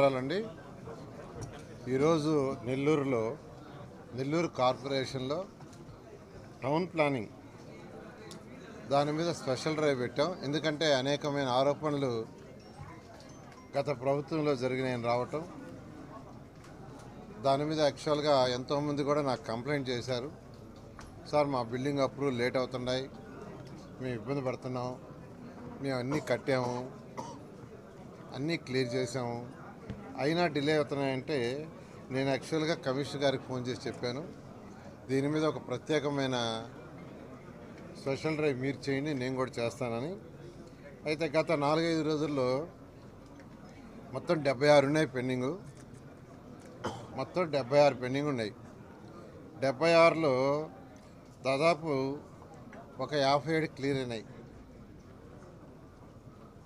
నమస్కారాలండి ఈరోజు నెల్లూరులో నెల్లూరు కార్పొరేషన్లో టౌన్ ప్లానింగ్. దాని మీద స్పెషల్ డ్రైవ్ పెట్టాం. ఎందుకంటే అనేకమైన ఆరోపణలు గత ప్రభుత్వంలో జరిగినాయని రావటం. దాని మీద యాక్చువల్గా ఎంతోమంది కూడా నాకు కంప్లైంట్ చేశారు. సార్ మా బిల్డింగ్ అప్రూవ్ లేట్ అవుతున్నాయి. మేము ఇబ్బంది పడుతున్నాం. మేము అన్నీ కట్టాము. అన్నీ క్లియర్ చేసాము. అయినా డిలే అవుతున్నాయంటే నేను యాక్చువల్గా కమిషనర్ గారికి ఫోన్ చేసి చెప్పాను. దీని మీద ఒక ప్రత్యేకమైన స్పెషల్ డ్రైవ్ మీరు చేయండి నేను కూడా చేస్తానని. అయితే గత నాలుగైదు రోజుల్లో మొత్తం డెబ్బై ఆరు ఉన్నాయి పెండింగు. మొత్తం డెబ్బై ఆరు పెండింగ్ ఉన్నాయి. డెబ్బై ఆరులో దాదాపు ఒక యాభై ఏడు క్లియర్ అయినాయి.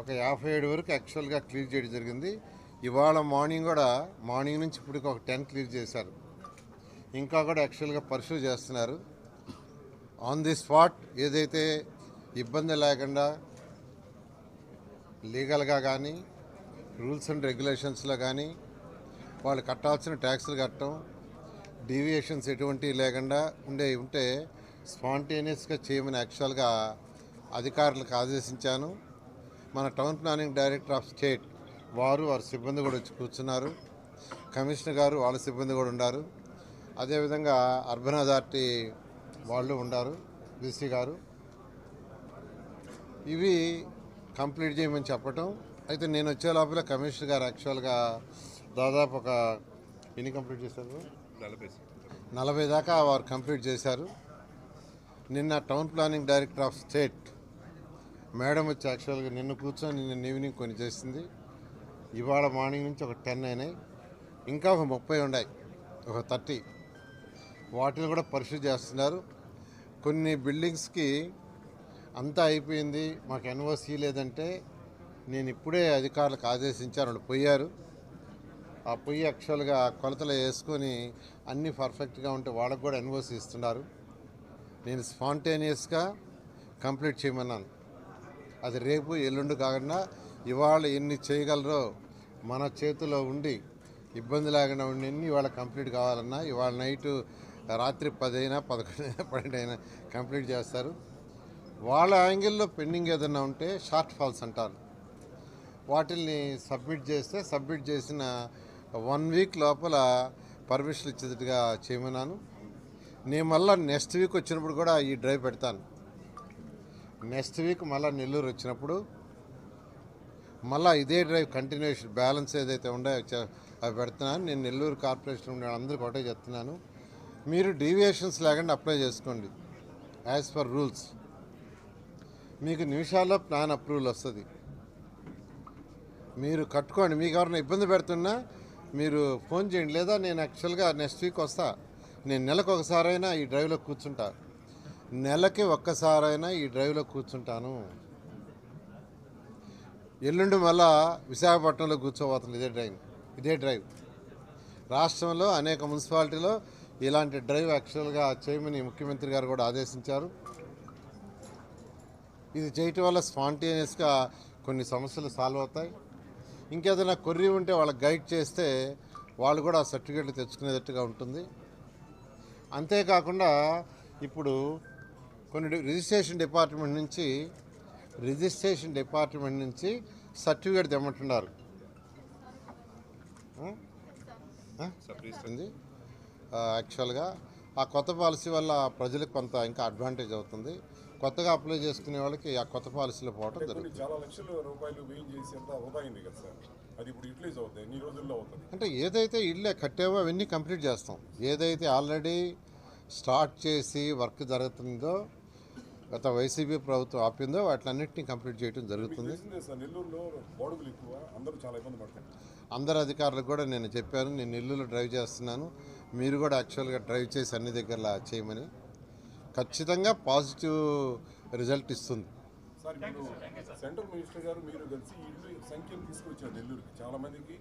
ఒక యాభై ఏడు వరకు యాక్చువల్గా క్లియర్ చేయడం జరిగింది. ఇవాళ మార్నింగ్ కూడా మార్నింగ్ నుంచి ఇప్పటికి ఒక టెన్ క్లియర్ చేశారు. ఇంకా కూడా యాక్చువల్గా పర్సూ చేస్తున్నారు. ఆన్ ది స్పాట్ ఏదైతే ఇబ్బంది లేకుండా లీగల్గా కానీ రూల్స్ అండ్ రెగ్యులేషన్స్లో కానీ వాళ్ళు కట్టాల్సిన ట్యాక్సులు కట్టడం డీవియేషన్స్ ఎటువంటివి లేకుండా ఉండే ఉంటే స్పాంటేనియస్గా చేయమని యాక్చువల్గా అధికారులకు ఆదేశించాను. మన town planning director of state వారు వారి సిబ్బంది కూడా వచ్చి కూర్చున్నారు. కమిషనర్ గారు వాళ్ళ సిబ్బంది కూడా ఉన్నారు అదేవిధంగా అర్బన్ అథారిటీ వాళ్ళు ఉన్నారు బీసీ గారు. ఇవి కంప్లీట్ చేయమని చెప్పటం. అయితే నేను వచ్చే లోపల కమిషనర్ గారు యాక్చువల్గా దాదాపు ఒక ఎన్ని కంప్లీట్ చేశారు? నలభై దాకా వారు కంప్లీట్ చేశారు. నిన్న town planning director of state madam వచ్చి యాక్చువల్గా నిన్న కూర్చొని నిన్న ఈవినింగ్ కొన్ని చేసింది. ఇవాళ మార్నింగ్ నుంచి ఒక టెన్ అయినాయి. ఇంకా ఒక ముప్పై ఉన్నాయి. ఒక థర్టీ. వాటిని కూడా పరిశీలి చేస్తున్నారు. కొన్ని బిల్డింగ్స్కి అంతా అయిపోయింది. మాకు ఎన్ఓసి లేదంటే నేను ఇప్పుడే అధికారులకు ఆదేశించాను వాళ్ళు పోయారు. ఆ పొయ్యి యాక్చువల్గా కొలతలు వేసుకొని అన్నీ పర్ఫెక్ట్గా ఉంటే వాళ్ళకు కూడా ఎన్ఓసి ఇస్తున్నారు. నేను స్పాంటేనియస్గా కంప్లీట్ చేయమన్నాను. అది రేపు ఎల్లుండి కాకుండా ఇవాళ ఎన్ని చేయగలరో మన చేతిలో ఉండి ఇబ్బంది లేకుండా ఉండి ఇవాళ కంప్లీట్ కావాలన్నా ఇవాళ నైటు రాత్రి పదైనా పదకొండైనా పదకొండు పన్నెండు అయినా కంప్లీట్ చేస్తారు. వాళ్ళ యాంగిల్లో పెండింగ్ ఏదైనా ఉంటే షార్ట్ ఫాల్స్ అంటారు. వాటిల్ని సబ్మిట్ చేస్తే సబ్మిట్ చేసిన వన్ వీక్ లోపల పర్మిషన్ ఇచ్చేటట్టుగా చేయమన్నాను. నేను మళ్ళీ నెక్స్ట్ వీక్ వచ్చినప్పుడు కూడా ఈ డ్రైవ్ పెడతాను. నెక్స్ట్ వీక్ మళ్ళీ నెల్లూరు వచ్చినప్పుడు మళ్ళీ ఇదే డ్రైవ్ కంటిన్యూషన్ బ్యాలెన్స్ ఏదైతే ఉందో అవి పెడుతున్నాను. నేను నెల్లూరు కార్పొరేషన్ ఉండే అందరికీ ఒకటే చెప్తున్నాను. మీరు డీవియేషన్స్ లేకుండా అప్లై చేసుకోండి. యాజ్ పర్ రూల్స్ మీకు నిమిషాల్లో ప్లాన్ అప్రూవల్ వస్తుంది. మీరు కట్టుకోండి. మీకు ఎవరైనా ఇబ్బంది పెడుతున్నా మీరు ఫోన్ చేయండి. లేదా నేను యాక్చువల్గా నెక్స్ట్ వీక్ వస్తా. నేను నెలకు ఒకసారైనా ఈ డ్రైవ్లో కూర్చుంటా. నెలకి ఒక్కసారైనా ఈ డ్రైవ్లో కూర్చుంటాను. ఎల్లుండి మళ్ళా విశాఖపట్నంలో కూర్చోబోతుంది ఇదే డ్రైవ్. ఇదే డ్రైవ్. రాష్ట్రంలో అనేక మున్సిపాలిటీలో ఇలాంటి డ్రైవ్ యాక్చువల్గా చేయమని ముఖ్యమంత్రి గారు కూడా ఆదేశించారు. ఇది చేయటం వల్ల స్పాంటేనియస్గా కొన్ని సమస్యలు సాల్వ్ అవుతాయి. ఇంకేదైనా కొర్రీ ఉంటే వాళ్ళకి గైడ్ చేస్తే వాళ్ళు కూడా ఆ సర్టిఫికేట్లు తెచ్చుకునేటట్టుగా ఉంటుంది. అంతేకాకుండా ఇప్పుడు కొన్ని రిజిస్ట్రేషన్ డిపార్ట్మెంట్ నుంచి రిజిస్ట్రేషన్ డిపార్ట్మెంట్ నుంచి సర్టిఫికేట్ తెమ్మంటున్నారు. యాక్చువల్గా ఆ కొత్త పాలసీ వల్ల ప్రజలకు కొంత ఇంకా అడ్వాంటేజ్ అవుతుంది. కొత్తగా అప్లై చేసుకునే వాళ్ళకి ఆ కొత్త పాలసీలో పోవడం జరుగుతుంది. చాలా లక్షల రూపాయలు వ్యయం చేసి అంతా వృధా అయింది కదా సార్? అది ఇప్పుడు యూటిలైజ్ అవుతుంది ఎన్ని రోజుల్లో అవుతుంది? అంటే ఏదైతే ఇళ్ళే కట్టావో అవన్నీ కంప్లీట్ చేస్తాం. ఏదైతే ఆల్రెడీ స్టార్ట్ చేసి వర్క్ జరుగుతుందో గత వైసీపీ ప్రభుత్వం ఆపిందో వాటిలన్నింటినీ కంప్లీట్ చేయడం జరుగుతుంది. అందరూ అధికారులకు కూడా నేను చెప్పాను నేను నెల్లూరులో డ్రైవ్ చేస్తున్నాను మీరు కూడా యాక్చువల్గా డ్రైవ్ చేసి అన్ని దగ్గర చేయమని. ఖచ్చితంగా పాజిటివ్ రిజల్ట్ ఇస్తుంది. సెంట్రల్ మినిస్టర్ గారు మీరు కలిసి ఇల్లు సంఖ్యను తీసుకొచ్చారు నెల్లూరుకి చాలా మందికి.